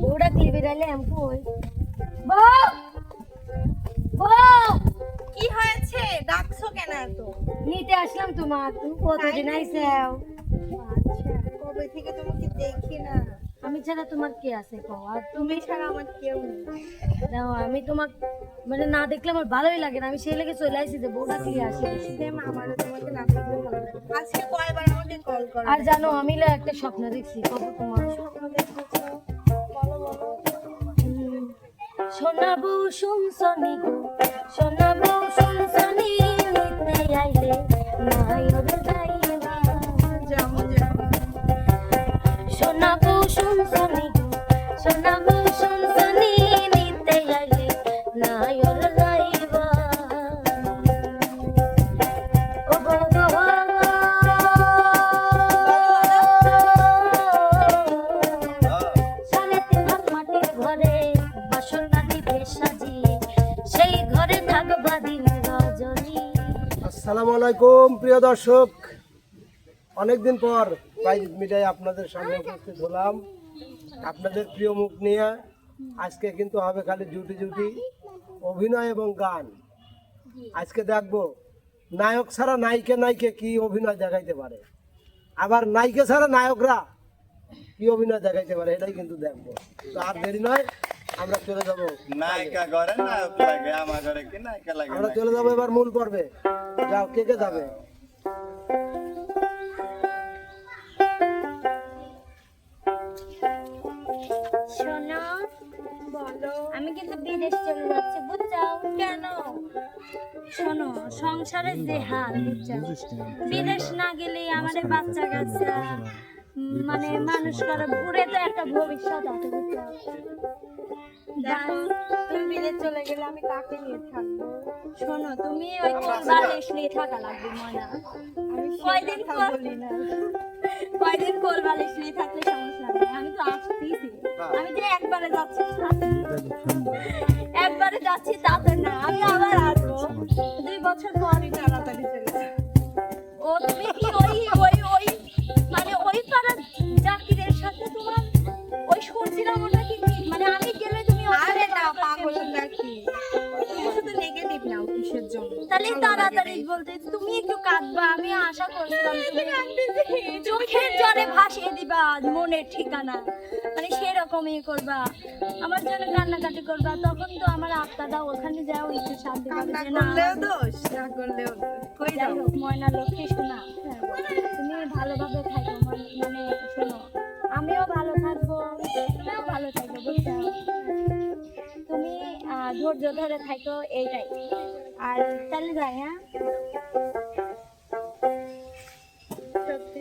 বউটা ক্লিপে ডালে আমি কই বউ বউ কি হয়েছে ডাকছো কেন এত নিতে আসলাম তোমার তুমি কতদিন আচ্ছা কবে থেকে তোমাকে দেখি না আমি ছাড়া তোমার কে আছে কও আর তুমি ছাড়া আমার কেউ নেই দাও আমি তোমার মানে না দেখলে আমার ভালোই লাগে না আমি সেই লেগে চলে আসি যে বউটা ক্লিয়ে আসে সেম আমারও তোমাকে না দেখলে ভালো লাগে আজকে কয়বার আমাকে কল করো আর জানো আমি একটা স্বপ্ন দেখছি কব তোমার স্বপ্ন দেখেছ সোনা বউ শুনছনি শোনাবো শুনছনি নিতে আইলে ওরে যাইবা শুনছনি আলাইকুম, প্রিয় দর্শক। অনেকদিন পর প্রাইজ মিডিয়ায় আপনাদের সামনে উপস্থিত হলাম। আপনাদের প্রিয় মুখ নিয়ে আজকে কিন্তু হবে খালি জুটি জুটি, অভিনয় এবং গান। আজকে দেখব, নায়ক ছাড়া নায়িকা নায়িকা কি অভিনয় দেখাইতে পারে? আবার নায়িকা ছাড়া নায়করা কি অভিনয় দেখাইতে পারে, এটাই কিন্তু দেখব। তো আর দেরি নয় আমরা চলে যাব। নায়িকা ঘরে নায়ক লাগে আমার ঘরে কি নায়িকা লাগে আমরা চলে যাব এবার মূল পর্বে। যাও কে কে যাবে? শোনো বলো। আমি কিন্তু বিদেশ চলে যাচ্ছি বুঝছ কেন? শোনো সংসারের যে হাল বুঝছ বিদেশ না গেলে আমাদের বাচ্চা কাচ্চা। মানে মানুষ করে ঘুরে তো একটা ভবিষ্যৎ আছে দেখো তুমি বিলে চলে গেলে আমি কাকে নিয়ে থাকব? শোনো তুমি ওই কোন বালিশ নিয়ে থাকা লাগবে ময়না। আমি কয়দিন বলি না কয়দিন কোল বালিশ নিয়ে থাকলে সমস্যা নেই আমি তো আসতেইছি। আমি যে একবারে যাচ্ছি একবারে যাচ্ছি তাতে না। আমি আবার আসব। দুই বছর পরই তাড়াতাড়ি বলতে তুমি একটু কাঁদবা আমি আশা করছিলাম চোখের জলে ভাসিয়ে দিবা মনের ঠিকানা। মানে সেরকমই করবা। আমার জন্য কান্নাকাটি করবা তখন তো আমার আত্মাটা ওখানে যাও একটু শান্তি পাবে। না, করলেও দোষ না করলেও কই যাও? ময়না লক্ষ্মী শোনা। তুমি ভালোভাবে থাকো মানে শোনো আমিও ভালো ধৈর্য ধরে থাকো এইটাই। আর তাহলে যাই হ্যাঁ? সত্যি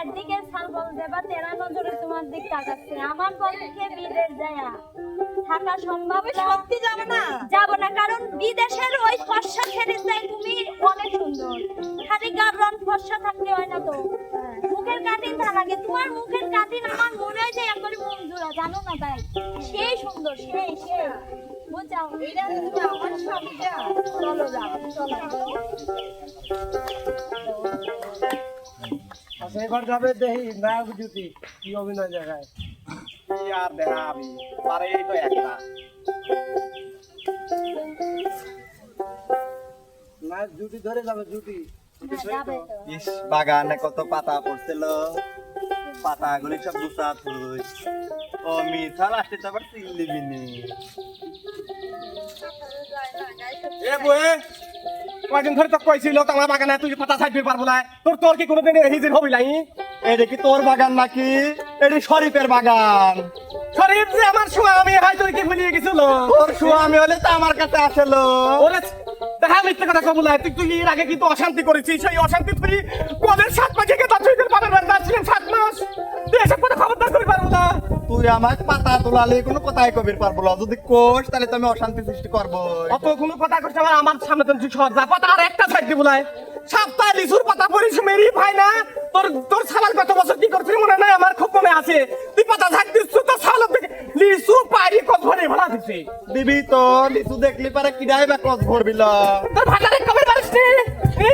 এদিকে ছাগল দেবা তেরা নজরে তোমার দিক তাকাচ্ছে। আমার পক্ষে বিদেশ যায় থাকা সম্ভব সত্যি যাবে না? যাব না কারণ বিদেশের ওই ফর্সা ছেড়ে চাই তুমি অনেক সুন্দর। খালি গার রং ফর্সা থাকলে হয় না তো। মুখের কাটিন তা লাগে। তোমার মুখের কাটিন আমার মনে হয় যে একবারে মন জোড়া জানো না তাই? সেই সুন্দর সেই সেই। বুঝাও। এটা তুমি আমার স্বামী যা। চলো যাও চলো আচ্ছা এবার যাবে দেখি নায়ক জুতি কি অভিনয় দেখায়। কি আর দেখা আমি পারে তো একটা। নায়ক জুতি ধরে যাবে জুতি হ্যাঁ, ইস বাগানে কত পাতা পড়ছিল। পাতাগুলি সব গুছা থুই ও মিঠা লাস্টে তো আবার তিল দিবিনি এ বয়ে কয়দিন ধরে তো কইছিল তোমার বাগানে তুই পাতা ছাড়বি পারব না। তোর তোর কি কোনোদিন হিজির হবি নাই? এটা কি তোর বাগান নাকি? এটি শরীফের বাগান। শরীফ যে আমার স্বামী হয় হয়তো কি ভুলিয়ে গেছিল? তোর স্বামী হলে তো আমার কাছে আসলো। দেখা মিথ্যে কথা তুই তুই এর আগে কিন্তু অশান্তি করেছিস। সেই অশান্তি তুই কলের সাত মাস তার বাড়ি সাত মাস। তুই এসব কথা খবরদার করি পারব না। তুই আমাকে পাতা তোলালে কোনো কথাই কবির পারব না। যদি কোষ তাহলে তো আমি অশান্তি সৃষ্টি করব অত কোনো কথা করছে আমার আমার সামনে তো যা আর একটা দিব নাই সপ্তাহ লিচুর পাতা পরিস মেরি ভাই না। তোর তোর সালার কত বছর কি করছিস মনে নাই? আমার খুব মনে আছে। তুই পাতা ছাড় দিচ্ছ তো সালার থেকে লিচু পারি কত ভরে দিবি তো লিচু দেখলি পারে কিডাই বা কস ভরবিল? তোর ভাতারে কবে পারিস নি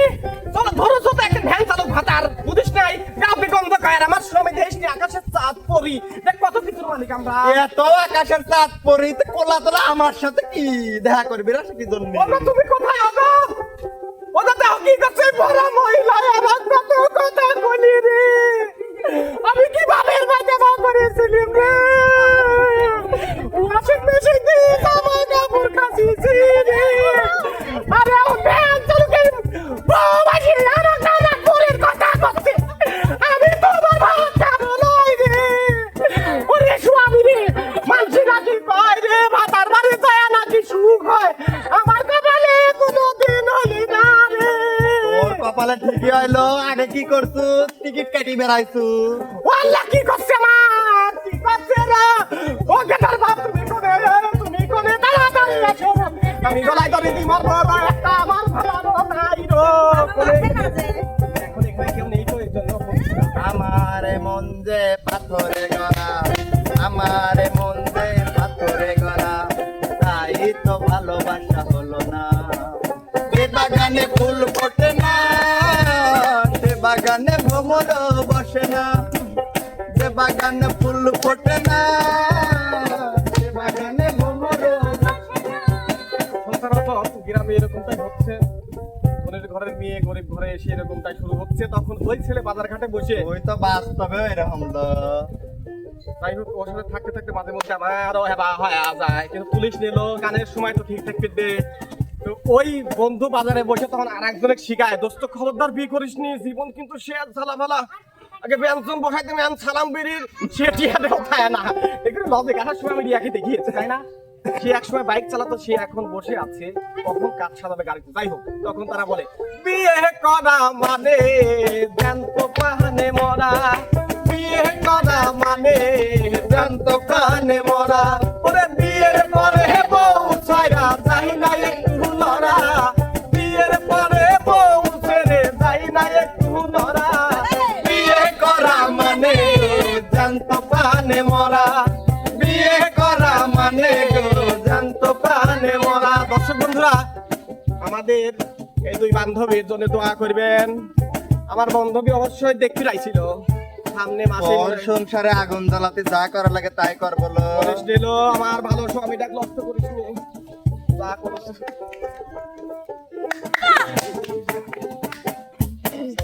চল ধরো তো একটা ভ্যান চালক ভাতার বুঝিস নাই? গাবি গন্ধ কায়ার আমার শ্রমে দেশ নি আকাশের চাঁদ পরি। দেখ কত কিছুর মালিক আমরা। এত আকাশের চাঁদ পরি তো কোলা আমার সাথে কি দেখা করবি রা কি জন্য? ওগো তুমি কোথায় ওগো ওগো দাও কি করছে? বড় মহিলা আমার কত কথা বলি রে। আমি কি বাপের বাড়িতে মা করেছিলাম রে? কপালে ঠিকই হইল আগে কি করছু? টিকিট কাটি বেড়াইছু। ওয়াল্লা কি করছে আমি গলায় ধরে দি মারবো বা একটা আমার ভালো নাই রো এখন এখানে কেউ নেই তো এর জন্য। আমার মন যে পাথরে গড়া আমার মন যে পাথরে গড়া তাই তো ভালোবাসা বাগানে ফুল ফোটে না। যে বাগানে ফুল ফোটে না মেয়ে গরিব ঘরে এসে এরকমটাই শুরু হচ্ছে তখন ওই ছেলে বাজার ঘাটে বসে। ওই তো বাস্তবে এরকম যাই হোক ওর সাথে থাকতে থাকতে মাঝে মধ্যে আমারও হেবা হয়ে যায়। কিন্তু পুলিশ নিল গানের সময় তো ঠিকঠাক পেতে তো ওই বন্ধু বাজারে বসে তখন আর একজনের শিখায় দোস্ত খবরদার বিয়ে করিস নি জীবন কিন্তু সে ঝালা ফালা আগে ব্যঞ্জন বসাই তুমি সালাম বেরির সে টিয়া দেও খায় না। এগুলো লজিক আসার সময় আমি রিয়াকে দেখিয়েছে তাই না? সে একসময় বাইক চালাতো, সে এখন বসে আছে, কখন কাজ সাজাবে গাড়িতে। যাই হোক, তখন তারা বলে, বিয়ে করা মানে জ্যান্ত পাহানে মরা। বিয়ে করা মানে মরা। ওরে বিয়ের পরে বউ ছাইরা যাই না একটু লড়া। আমাদের এই দুই বান্ধবীর জন্য দোয়া করবেন। আমার বান্ধবী অবশ্যই দেখতে চাইছিল। সামনে মাসে সংসারে আগুন জ্বালাতে যা করা লাগে তাই কর বলো দিল আমার ভালো স্বামীটা নষ্ট করিস নি। যা করিস।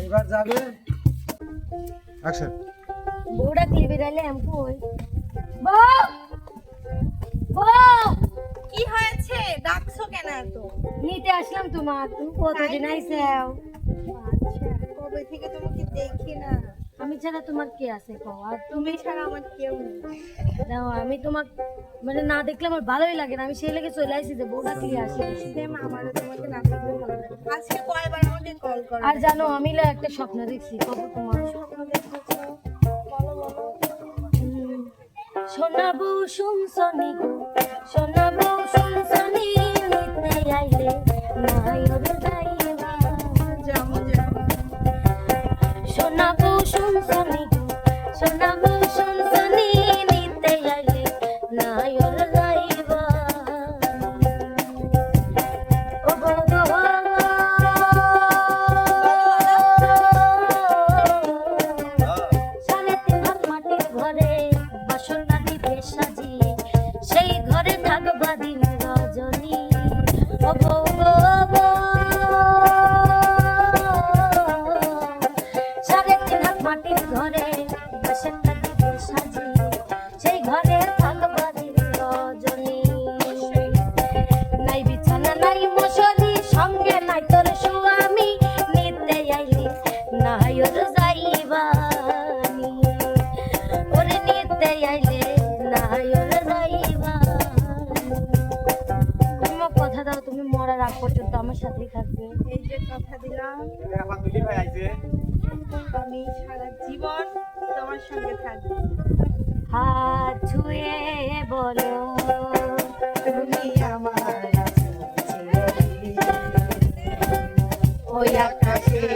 এবার যাবে? অ্যাকশন বউটা ক্লিপে দিলে আমি কই? বউ! নিতে আসলাম তুমি কতদিন আইসাও আচ্ছা, কবে থেকে তোমাকে দেখি না? আমি ছাড়া তোমার কে আছে কও আর তুমি ছাড়া আমার কেউ নেই। আমি মানে না দেখলে আমার ভালোই লাগে না। আমি সেই চলে যে বউটা কি আর জানো আমি একটা স্বপ্ন দেখছি কবে তোমার? স্বপ্ন সোনাবু সোনাবু শুনছনি গো শোনাবো মরার আগ পর্যন্ত আমার সাথেই থাকবে। এই যে কথা দিলাম। আমি সারা জীবন তোমার সঙ্গে থাকব। হাত ছুঁয়ে বলো আমার ওই আকাশে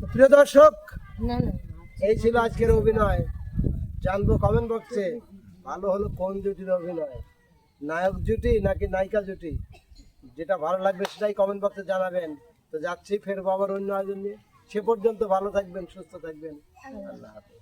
তো প্রিয় দর্শক এই ছিল আজকের অভিনয়। জানব কমেন্ট বক্সে ভালো হলো কোন জুটির অভিনয়? নায়ক জুটি নাকি নায়িকা জুটি? যেটা ভালো লাগবে সেটাই কমেন্ট বক্সে জানাবেন। তো যাচ্ছি ফের বাবার অন্য আয়োজন নিয়ে। সে পর্যন্ত ভালো থাকবেন সুস্থ থাকবেন। আল্লাহ হাফেজ।